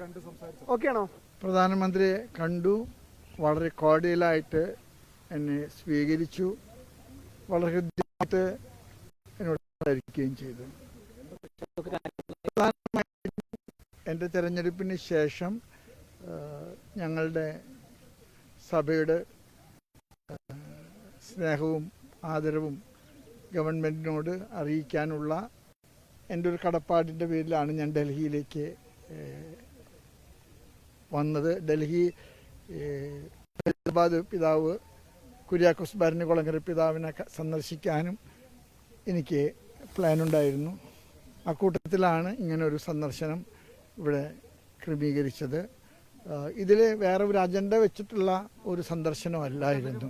കണ്ട് സംസാരിച്ചു ഓക്കെ ആണോ പ്രധാനമന്ത്രിയെ കണ്ടു വളരെ കോർഡിയലായിട്ട് എന്നെ സ്വീകരിച്ചു വളരെ ഹൃദ്യമായിട്ട് എന്നോട് സംസാരിക്കുകയും ചെയ്തു. എന്റെ തെരഞ്ഞെടുപ്പിന് ശേഷം ഞങ്ങളുടെ സഭയുടെ സ്നേഹവും ആദരവും ഗവൺമെന്റിനോട് അറിയിക്കാനുള്ള എന്റെ ഒരു കടപ്പാടിന്റെ പേരിലാണ് ഞാൻ ഡൽഹിയിലേക്ക് വന്നത് ഡൽഹി ഹൈദരാബാദ് പിതാവ് കുര്യാക്കോസ് ഭരണകുളങ്ങര പിതാവിനെ സന്ദർശിക്കാനും എനിക്ക് പ്ലാനുണ്ടായിരുന്നു. അക്കൂട്ടത്തിലാണ് ഇങ്ങനെ ഒരു സന്ദർശനം ഇവിടെ ക്രമീകരിച്ചത്. ഇതിൽ വേറെ ഒരു അജണ്ട വെച്ചിട്ടുള്ള ഒരു സന്ദർശനമല്ലായിരുന്നു.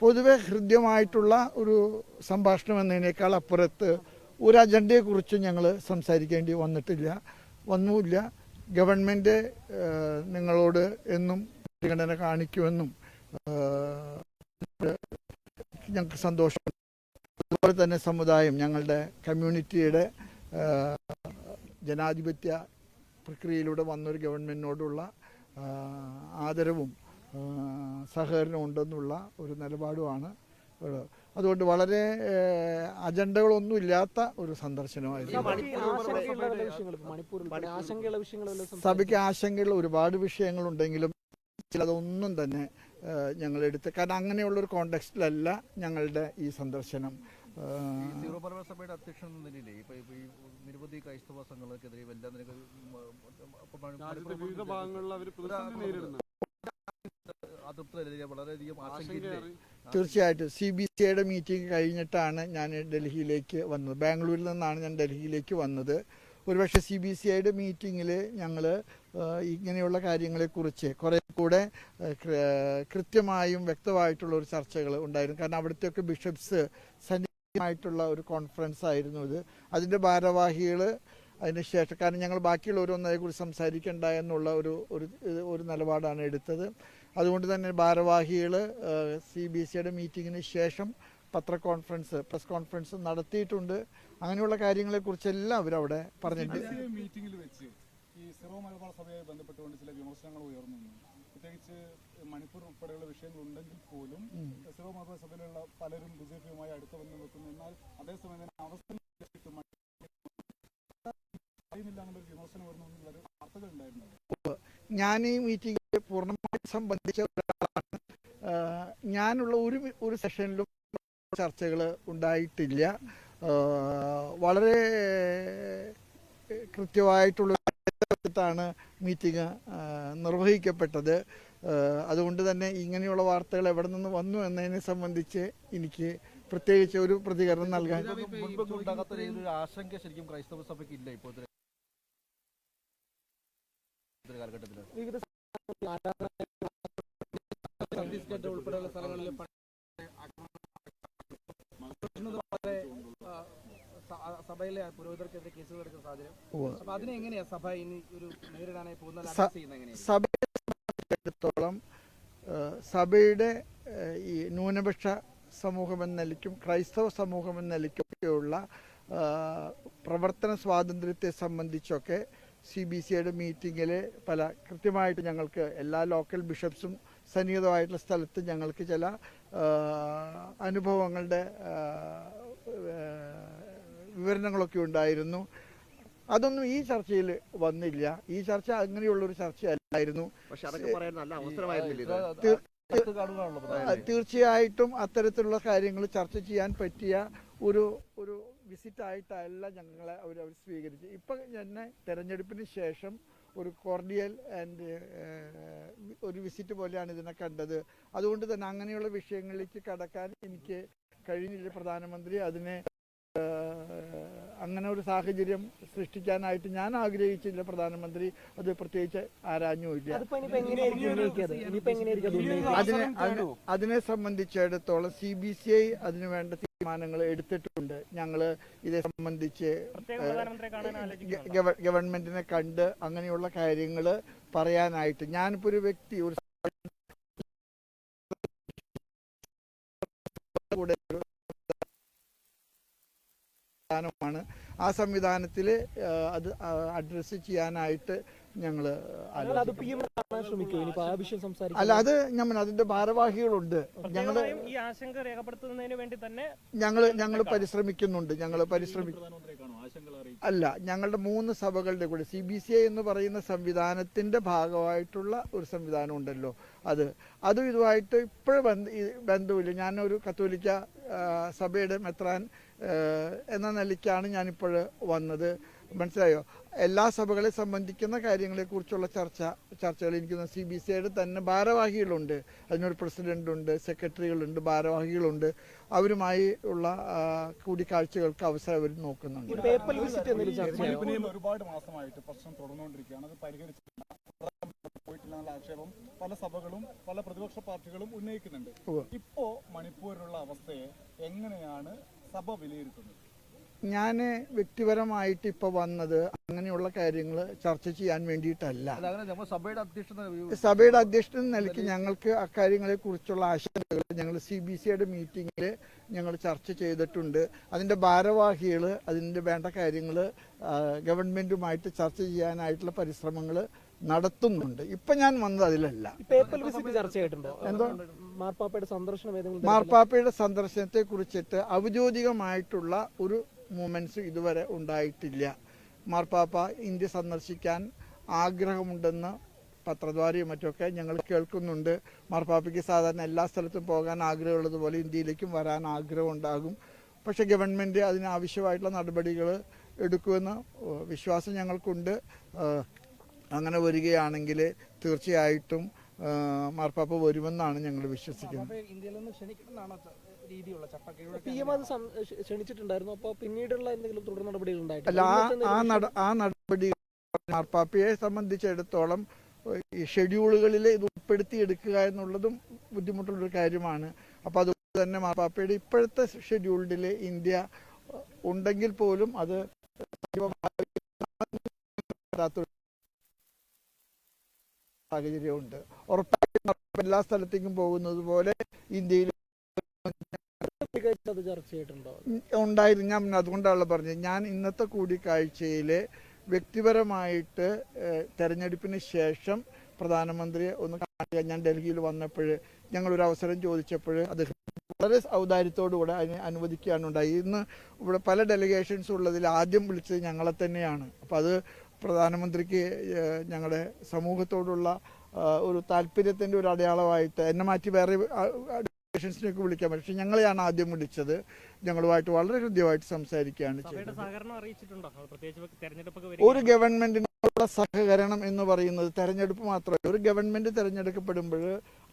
പൊതുവെ ഹൃദ്യമായിട്ടുള്ള ഒരു സംഭാഷണം എന്നതിനേക്കാൾ അപ്പുറത്ത് ഒരു അജണ്ടയെക്കുറിച്ച് ഞങ്ങൾ സംസാരിക്കേണ്ടി വന്നിട്ടില്ല. വന്നുമില്ല. ഗവൺമെന്റ് നിങ്ങളോട് എന്നും പരിഗണന കാണിക്കുമെന്നും ഞങ്ങൾക്ക് സന്തോഷം. അതുപോലെ തന്നെ സമുദായം ഞങ്ങളുടെ കമ്മ്യൂണിറ്റിയുടെ ജനാധിപത്യ പ്രക്രിയയിലൂടെ വന്നൊരു ഗവൺമെന്റിനോടുള്ള ആദരവും സഹകരണം സഹകരണവും ഉണ്ടെന്നുള്ള ഒരു നിലപാടുമാണ് ഉള്ളത്. അതുകൊണ്ട് വളരെ അജണ്ടകളൊന്നും ഇല്ലാത്ത ഒരു സന്ദർശനമായിരുന്നു സഭയ്ക്ക് ആശങ്കയുള്ള ഒരുപാട് വിഷയങ്ങളുണ്ടെങ്കിലും ചിലതൊന്നും തന്നെ ഞങ്ങൾ എടുത്ത് കാരണം അങ്ങനെയുള്ളൊരു കോണ്ടെക്സ്റ്റിലല്ല ഞങ്ങളുടെ ഈ സന്ദർശനം ഈ സീറോ മലബാർ അധ്യക്ഷൻ എന്ന നിലയിലേ ഇപ്പൊ ഈ നിരവധി ക്രൈസ്തവ സംഘങ്ങൾക്കെതിരെ എല്ലാ രാജ്യത്തെ വിവിധ ഭാഗങ്ങളിൽ അവർ പ്രതിസന്ധി നേരിടുന്നു തീർച്ചയായിട്ടും സി ബി സിയുടെ മീറ്റിംഗ് കഴിഞ്ഞിട്ടാണ് ഞാൻ ഡൽഹിയിലേക്ക് വന്നത്. ബാംഗ്ലൂരിൽ നിന്നാണ് ഞാൻ ഡൽഹിയിലേക്ക് വന്നത്. ഒരുപക്ഷെ സി ബി സി ഐയുടെ മീറ്റിങ്ങിൽ ഞങ്ങൾ ഇങ്ങനെയുള്ള കാര്യങ്ങളെക്കുറിച്ച് കുറേ കൂടെ കൃത്യമായും വ്യക്തമായിട്ടുള്ള ഒരു ചർച്ചകൾ ഉണ്ടായിരുന്നു. കാരണം അവിടുത്തെയൊക്കെ ബിഷപ്സ് സന്നിഹിതമായിട്ടുള്ള ഒരു കോൺഫറൻസ് ആയിരുന്നു ഇത്. അതിന്റെ ഭാരവാഹികൾ അതിന് ശേഷം കാരണം ഞങ്ങൾ ബാക്കിയുള്ളവരൊന്നും അതേക്കുറിച്ച് സംസാരിക്കേണ്ട എന്നുള്ള ഒരു ഒരു ഒരു നിലപാടാണ് എടുത്തത്. അതുകൊണ്ട് തന്നെ ഭാരവാഹികൾ സി ബി സിയുടെ മീറ്റിങ്ങിന് ശേഷം പത്ര കോൺഫറൻസ് പ്രസ് കോൺഫറൻസ് നടത്തിയിട്ടുണ്ട്. അങ്ങനെയുള്ള കാര്യങ്ങളെക്കുറിച്ചെല്ലാം അവരവിടെ പറഞ്ഞിട്ടുണ്ട്. മീറ്റിംഗിൽ വെച്ച് ഈ സിറോ മലബാർ സഭയുമായി ബന്ധപ്പെട്ടുകൊണ്ട് ചില വിമർശനങ്ങൾ ഉയർന്നു. പ്രത്യേകിച്ച് മണിപ്പൂർ ഉൾപ്പെടെയുള്ള വിഷയങ്ങൾ ഉണ്ടെങ്കിൽ പോലും സിറോ മലബാർ സഭയിലുള്ള പലരും ബി ജെ പിയുമായി അടുത്ത ബന്ധം വെക്കുന്നു എന്നാൽ അതേസമയം തന്നെ അവസ്ഥ ഞാൻ ഈ മീറ്റിംഗിൽ പൂർണമായും സംബന്ധിച്ച ഒരാളാണ്. ഞാനുള്ള ഒരു ഒരു സെഷനിലും ചർച്ചകൾ ഉണ്ടായിട്ടില്ല. വളരെ കൃത്യമായിട്ടുള്ള ാണ് മീറ്റിംഗ് നിർവഹിക്കപ്പെട്ടത്. അതുകൊണ്ട് തന്നെ ഇങ്ങനെയുള്ള വാർത്തകൾ എവിടെ നിന്ന് വന്നു എന്നതിനെ സംബന്ധിച്ച് എനിക്ക് പ്രത്യേകിച്ച് ഒരു പ്രതികരണം നൽകാൻ ആശങ്ക ശരിക്കും ക്രൈസ്തവ സഭയ്ക്ക് ഇല്ല ഇപ്പോഴത്തെ കാലഘട്ടത്തിൽ വിവിധ ഛത്തീസ്ഗഡ് ഉൾപ്പെടെയുള്ള സ്ഥലങ്ങളിൽ സഭയിലെ പുരോഹിതർക്കെതിരെ കേസുകൾ എടുക്കുന്ന സാഹചര്യം. ഉവ്വ്. അപ്പൊ അതിനെ എങ്ങനെയാ സഭ ഇനി ഒരു നേരിടാനായി പോകുന്ന സ- എങ്ങനെയാ സഭയെ സംബന്ധിച്ചിടത്തോളം സഭയുടെ ഈ ന്യൂനപക്ഷ സമൂഹം എന്ന നിലയ്ക്കും ക്രൈസ്തവ സമൂഹം എന്ന നിലയ്ക്കൊക്കെയുള്ള പ്രവർത്തന സ്വാതന്ത്ര്യത്തെ സംബന്ധിച്ചൊക്കെ സി ബി സിയുടെ മീറ്റിങ്ങിൽ പല കൃത്യമായിട്ട് ഞങ്ങൾക്ക് എല്ലാ ലോക്കൽ ബിഷപ്സും സന്നിഹിതമായിട്ടുള്ള സ്ഥലത്ത് ഞങ്ങൾക്ക് ചില അനുഭവങ്ങളുടെ വിവരണങ്ങളൊക്കെ ഉണ്ടായിരുന്നു. അതൊന്നും ഈ ചർച്ചയിൽ വന്നില്ല. ഈ ചർച്ച അങ്ങനെയുള്ളൊരു ചർച്ചയല്ലായിരുന്നു. തീർച്ചയായിട്ടും അത്തരത്തിലുള്ള കാര്യങ്ങൾ ചർച്ച ചെയ്യാൻ പറ്റിയ ഒരു ഒരു വിസിറ്റ് ആയിട്ടല്ല ഞങ്ങളെ അവർ അവർ സ്വീകരിച്ചു. ഇപ്പം തന്നെ തെരഞ്ഞെടുപ്പിന് ശേഷം ഒരു കോർഡിയൽ ആൻഡ് ഒരു വിസിറ്റ് പോലെയാണ് ഇതിനെ കണ്ടത്. അതുകൊണ്ട് തന്നെ അങ്ങനെയുള്ള വിഷയങ്ങളിലേക്ക് കടക്കാൻ എനിക്ക് കഴിഞ്ഞില്ല പ്രധാനമന്ത്രി. അതിനെ അങ്ങനെ ഒരു സാഹചര്യം സൃഷ്ടിക്കാനായിട്ട് ഞാൻ ആഗ്രഹിച്ചില്ല പ്രധാനമന്ത്രി. അത് പ്രത്യേകിച്ച് ആരാഞ്ഞുമില്ല അതിനെ അതിനെ- അതിനെ സംബന്ധിച്ചിടത്തോളം സി ബി സി ഐ അതിനു വേണ്ട തീരുമാനങ്ങൾ എടുത്തിട്ടുണ്ട്. ഞങ്ങൾ ഇതേ സംബന്ധിച്ച് ഗവൺമെന്റിനെ കണ്ട് അങ്ങനെയുള്ള കാര്യങ്ങൾ പറയാനായിട്ട് ഞാനിപ്പോ ഒരു വ്യക്തി ഒരു കൂടെ ഒരു സ്ഥാനമാണ് ആ സംവിധാനത്തിൽ അത് അഡ്രസ്സ് ചെയ്യാനായിട്ട് ഞങ്ങൾ എന്നാൽ അത് പി കാണാൻ ശ്രമിക്കും ഇനിയിപ്പോ ആ വിഷയം സംസാരിക്കും അല്ല അത് നമ്മൾ അതിന്റെ ഭാരവാഹികളുണ്ട്. ഞങ്ങൾ ഈ ആശങ്ക രേഖപ്പെടുത്തുന്നതിന് വേണ്ടി തന്നെ ഞങ്ങൾ ഞങ്ങൾ പരിശ്രമിക്കുന്നുണ്ട്. ഞങ്ങൾ പരിശ്രമിക്കും അല്ല ഞങ്ങളുടെ മൂന്ന് സഭകളുടെ കൂടെ സി ബി സി ഐ എന്ന് പറയുന്ന സംവിധാനത്തിന്റെ ഭാഗമായിട്ടുള്ള ഒരു സംവിധാനം ഉണ്ടല്ലോ അത്. അതും ഇതുമായിട്ട് ഇപ്പോഴും ബന്ധ ബന്ധമില്ല. ഞാനൊരു കത്തോലിക്ക സഭയുടെ മെത്രാൻ എന്ന നിലയ്ക്കാണ് ഞാനിപ്പോൾ വന്നത്. മനസ്സിലായോ? എല്ലാ സഭകളെ സംബന്ധിക്കുന്ന കാര്യങ്ങളെക്കുറിച്ചുള്ള ചർച്ച ചർച്ചകൾ എനിക്ക് സി ബി സി ഐയുടെ തന്നെ ഭാരവാഹികളുണ്ട്. അതിനൊരു പ്രസിഡന്റ് ഉണ്ട് സെക്രട്ടറികളുണ്ട് ഭാരവാഹികളുണ്ട്. അവരുമായി ഉള്ള കൂടിക്കാഴ്ചകൾക്ക് അവസരം അവർ നോക്കുന്നുണ്ട്. ഒരുപാട് മാസമായിട്ട് പ്രശ്നം തുടർന്നുകൊണ്ടിരിക്കുകയാണ്. അത് പരിഹരിച്ചിട്ടില്ല. പോയിട്ടില്ല എന്നുള്ള ആക്ഷേപം പല സഭകളും പല പ്രതിപക്ഷ പാർട്ടികളും ഉന്നയിക്കുന്നുണ്ട്. ഇപ്പോ മണിപ്പൂരിലുള്ള അവസ്ഥയെ എങ്ങനെയാണ് സഭ വിലയിരുത്തുന്നത്? ഞാൻ വ്യക്തിപരമായിട്ട് ഇപ്പോൾ വന്നത് അങ്ങനെയുള്ള കാര്യങ്ങൾ ചർച്ച ചെയ്യാൻ വേണ്ടിയിട്ടല്ല. സഭയുടെ അധ്യക്ഷൻ എന്ന നിലയ്ക്ക് ഞങ്ങൾക്ക് അക്കാര്യങ്ങളെ കുറിച്ചുള്ള ആശങ്കകൾ ഞങ്ങൾ സി ബി സിയുടെ മീറ്റിങ്ങിൽ ഞങ്ങൾ ചർച്ച ചെയ്തിട്ടുണ്ട്. അതിന്റെ ഭാരവാഹികൾ അതിന്റെ വേണ്ട കാര്യങ്ങൾ ഗവൺമെന്റുമായിട്ട് ചർച്ച ചെയ്യാനായിട്ടുള്ള പരിശ്രമങ്ങൾ നടത്തുന്നുണ്ട്. ഇപ്പം ഞാൻ വന്നത് അതിലല്ല. എന്തോ? മാർപ്പാപ്പയുടെ സന്ദർശനം ഏതെങ്കിലും? മാർപ്പാപ്പയുടെ സന്ദർശനത്തെ കുറിച്ചിട്ട് ഔദ്യോഗികമായിട്ടുള്ള ഒരു മൂമെന്റ്സ് ഇതുവരെ ഉണ്ടായിട്ടില്ല. മാർപ്പാപ്പ ഇന്ത്യ സന്ദർശിക്കാൻ ആഗ്രഹമുണ്ടെന്ന് പത്രദ്വാരയും മറ്റൊക്കെ ഞങ്ങൾ കേൾക്കുന്നുണ്ട്. മാർപ്പാപ്പയ്ക്ക് സാധാരണ എല്ലാ സ്ഥലത്തും പോകാൻ ആഗ്രഹമുള്ളതുപോലെ ഇന്ത്യയിലേക്കും വരാൻ ആഗ്രഹം ആഗ്രഹമുണ്ടാകും. പക്ഷേ ഗവൺമെന്റ് അതിനാവശ്യമായിട്ടുള്ള നടപടികൾ എടുക്കുമെന്ന് വിശ്വാസം ഞങ്ങൾക്കുണ്ട്. അങ്ങനെ വരികയാണെങ്കിൽ തീർച്ചയായിട്ടും മാർപ്പാപ്പ വരുമെന്നാണ് ഞങ്ങൾ വിശ്വസിക്കുന്നത്. ഇന്ത്യയിൽ നിന്ന് ക്ഷണിക്കണമെന്നാണോ രീതിയുള്ള ക്ഷണിച്ചിട്ടുണ്ടായിരുന്നു. അപ്പൊ പിന്നീടുള്ള എന്തെങ്കിലും തുടർ നടപടികൾ അല്ല ആ ആ നടപടി മാർപ്പാപ്പയെ സംബന്ധിച്ചിടത്തോളം ഈ ഷെഡ്യൂളുകളിൽ ഇത് ഉൾപ്പെടുത്തി ഉൾപ്പെടുത്തിയെടുക്കുക എന്നുള്ളതും ബുദ്ധിമുട്ടുള്ളൊരു കാര്യമാണ്. അപ്പോൾ അതുകൊണ്ട് തന്നെ മാർപ്പാപ്പയുടെ ഇപ്പോഴത്തെ ഷെഡ്യൂൾഡിൽ ഇന്ത്യ ഉണ്ടെങ്കിൽ പോലും അത് സാഹചര്യമുണ്ട്. മാർപ്പാപ്പ എല്ലാ സ്ഥലത്തേക്കും പോകുന്നത് പോലെ ഇന്ത്യയിൽ ഉണ്ടായിരുന്നു. ഞാൻ അതുകൊണ്ടാണല്ലോ പറഞ്ഞത്. ഞാൻ ഇന്നത്തെ കൂടിക്കാഴ്ചയിൽ വ്യക്തിപരമായിട്ട് തെരഞ്ഞെടുപ്പിന് ശേഷം പ്രധാനമന്ത്രിയെ ഒന്ന് കാണുക. ഞാൻ ഡൽഹിയിൽ വന്നപ്പോൾ ഞങ്ങളൊരു അവസരം ചോദിച്ചപ്പോൾ അദ്ദേഹം വളരെ ഔദാര്യത്തോടുകൂടെ അതിനെ അനുവദിക്കുകയാണ് ഉണ്ടായി. ഇന്ന് ഇവിടെ പല ഡെലിഗേഷൻസ് ഉള്ളതിൽ ആദ്യം വിളിച്ചത് ഞങ്ങളെ തന്നെയാണ്. അപ്പോൾ അത് പ്രധാനമന്ത്രിക്ക് ഞങ്ങളുടെ സമൂഹത്തോടുള്ള ഒരു താല്പര്യത്തിന്റെ ഒരു അടയാളമായിട്ട് എന്നെ മാറ്റി വേറെ അഡ്മിനിസ്ട്രേഷൻസിനൊക്കെ വിളിക്കാൻ പക്ഷേ ഞങ്ങളെയാണ് ആദ്യം വിളിച്ചത്. ഞങ്ങളുമായിട്ട് വളരെ ഹൃദ്യമായിട്ട് സംസാരിക്കുകയാണ് ചെയ്തത്. ഒരു വരികയാണ്. ഗവൺമെന്റിനോടുള്ള സഹകരണം എന്ന് പറയുന്നത് തെരഞ്ഞെടുപ്പ് മാത്രമല്ല ഒരു ഗവൺമെന്റ് തിരഞ്ഞെടുക്കപ്പെടുമ്പോൾ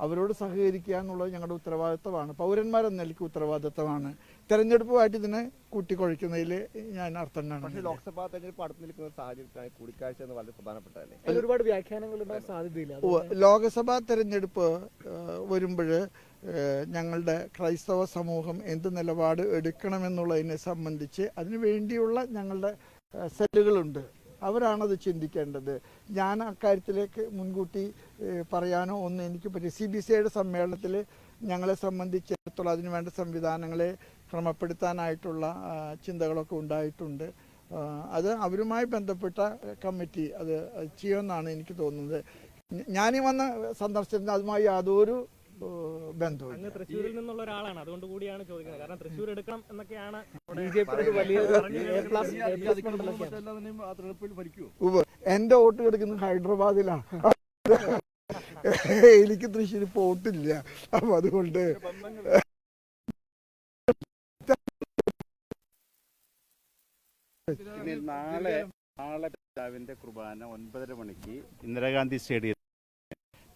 അവരോട് സഹകരിക്കുക എന്നുള്ളത് ഞങ്ങളുടെ ഉത്തരവാദിത്തമാണ്. പൗരന്മാരെന്ന നിലയ്ക്ക് ഉത്തരവാദിത്തമാണ്. തെരഞ്ഞെടുപ്പുമായിട്ട് ഇതിനെ കൂട്ടിക്കൊഴിക്കുന്നതിൽ ഞാൻ അർത്ഥം പക്ഷേ കാണുന്നില്ല ലോക്സഭാ തെരഞ്ഞെടുപ്പ് അടുത്ത് നിൽക്കുന്ന സാഹചര്യത്തിലാണ് കൂടിക്കാഴ്ച എന്ന് വളരെ പ്രധാനപ്പെട്ടതല്ലേ? ഒരുപാട് വ്യാഖ്യാനങ്ങൾ സാധ്യതയില്ല. ലോക്സഭാ തെരഞ്ഞെടുപ്പ് വരുമ്പോൾ ഞങ്ങളുടെ ക്രൈസ്തവ സമൂഹം എന്ത് നിലപാട് എടുക്കണമെന്നുള്ളതിനെ സംബന്ധിച്ച് അതിനു വേണ്ടിയുള്ള ഞങ്ങളുടെ സെല്ലുകളുണ്ട്. അവരാണത് ചിന്തിക്കേണ്ടത്. ഞാൻ അക്കാര്യത്തിലേക്ക് മുൻകൂട്ടി പറയാനോ ഒന്നും എനിക്ക് പറ്റില്ല. സി ബി സി ഐയുടെ സമ്മേളനത്തിൽ ഞങ്ങളെ സംബന്ധിച്ചിടത്തോളം അതിനു വേണ്ട സംവിധാനങ്ങളെ ക്രമപ്പെടുത്താനായിട്ടുള്ള ചിന്തകളൊക്കെ ഉണ്ടായിട്ടുണ്ട്. അത് അവരുമായി ബന്ധപ്പെട്ട കമ്മിറ്റി അത് ചെയ്യുമെന്നാണ് എനിക്ക് തോന്നുന്നത്. ഞാൻ വന്ന സന്ദർശനത്തിന് അതുമായി യാതൊരു ബന്ധവും തൃശ്ശൂരിൽ നിന്നുള്ള ഒരാളാണ് അതുകൊണ്ട് കൂടിയാണ് ചോദിക്കുന്നത് കാരണം തൃശ്ശൂർ എടുക്കണം എന്നൊക്കെയാണ് എന്റെ വോട്ട് കിടക്കുന്നത് ഹൈദരാബാദിലാണ് എനിക്ക് തൃശ്ശൂർ പോട്ടില്ല അപ്പൊ അതുകൊണ്ട് നാളെ നാളെ പിതാവിന്റെ കുർബാന ഒൻപതര മണിക്ക് ഇന്ദിരാഗാന്ധി സ്റ്റേഡിയത്തിൽ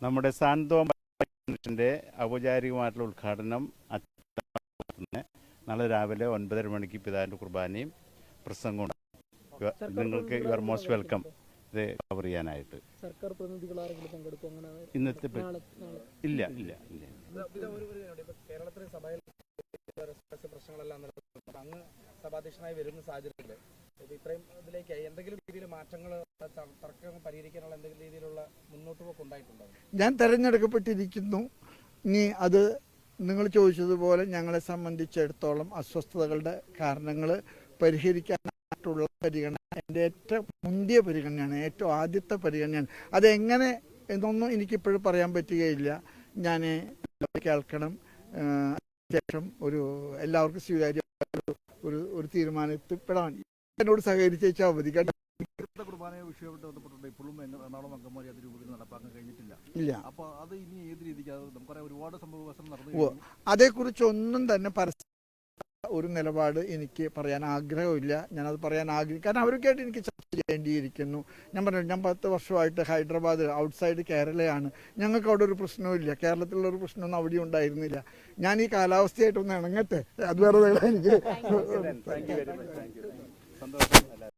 നമ്മുടെ സാന്തോ മനുഷ്യന്റെ ഔപചാരികമായിട്ടുള്ള ഉദ്ഘാടനം നാളെ രാവിലെ ഒൻപതര മണിക്ക് പിതാവിന്റെ കുർബാനയും പ്രസംഗവും. നിങ്ങൾക്ക് യു ആർ മോസ്റ്റ് വെൽക്കം. ഇത് കവർ ചെയ്യാനായിട്ട്. സർക്കാർ പ്രതിനിധികൾ ആരെങ്കിലും പങ്കെടുക്കും അങ്ങനെ? ഇന്നത്തെ ഇല്ല ഇല്ല ഇല്ല. കേരളത്തിലെ സഭയിൽ രഹസ്യ പ്രശ്നങ്ങളെല്ലാം നിലനിൽക്കുന്നുണ്ട് അങ്ങ് സഭാധ്യക്ഷനായി വരുന്ന സാഹചര്യത്തിൽ ഇത് ഇത്രയും ഇതിലേക്ക് എന്തെങ്കിലും രീതിയിൽ മാറ്റങ്ങൾ രീതിയിലുള്ള ഞാൻ തെരഞ്ഞെടുക്കപ്പെട്ടിരിക്കുന്നു. ഇനി അത് നിങ്ങൾ ചോദിച്ചതുപോലെ ഞങ്ങളെ സംബന്ധിച്ചിടത്തോളം അസ്വസ്ഥതകളുടെ കാരണങ്ങൾ പരിഹരിക്കാനായിട്ടുള്ള പരിഗണന എന്റെ ഏറ്റവും മുന്തിയ പരിഗണനയാണ് ഏറ്റവും ആദ്യത്തെ പരിഗണനയാണ്. അതെങ്ങനെ എന്നൊന്നും എനിക്കിപ്പോഴും പറയാൻ പറ്റുകയില്ല. ഞാൻ കേൾക്കണം. ശേഷം ഒരു എല്ലാവർക്കും സ്വീകാര്യ ഒരു- ഒരു തീരുമാനത്തിൽ തീരുമാനത്തിൽപ്പെടാൻ. എന്നോട് സഹകരിച്ചാൽ മതി കേട്ടോ. കുർബാനയെ വിഷയമായിട്ട് ബന്ധപ്പെട്ടുണ്ട് ഇപ്പോഴും എറണാകുളം അത് രൂപത്തിൽ നടപ്പാക്കാൻ കഴിഞ്ഞിട്ടില്ല. ഇല്ല. അപ്പോൾ അത് ഇനി ഏത് രീതിക്ക് അത് നമുക്കറിയാം ഒരുപാട് സംഭവവികാസം നടന്നു ഉവ്വ്. കഴിഞ്ഞു. അതേക്കുറിച്ചൊന്നും തന്നെ പരസ്യ ഒരു നിലപാട് എനിക്ക് പറയാൻ ആഗ്രഹമില്ല. ഞാനത് പറയാൻ ആഗ്രഹം കാരണം അവരൊക്കെയായിട്ട് എനിക്ക് ചർച്ച ചെയ്യേണ്ടിയിരിക്കുന്നു. ഞാൻ പറഞ്ഞു ഞാൻ പത്ത് വർഷമായിട്ട് ഹൈദരാബാദ് ഔട്ട്സൈഡ് കേരളയാണ്. ഞങ്ങൾക്ക് അവിടെ ഒരു പ്രശ്നവുമില്ല കേരളത്തിലുള്ള ഒരു പ്രശ്നമൊന്നും അവിടെ ഉണ്ടായിരുന്നില്ല. ഞാൻ ഈ കാലാവസ്ഥയായിട്ടൊന്ന് ഇണങ്ങട്ടെ? അത് വേറെ എനിക്ക്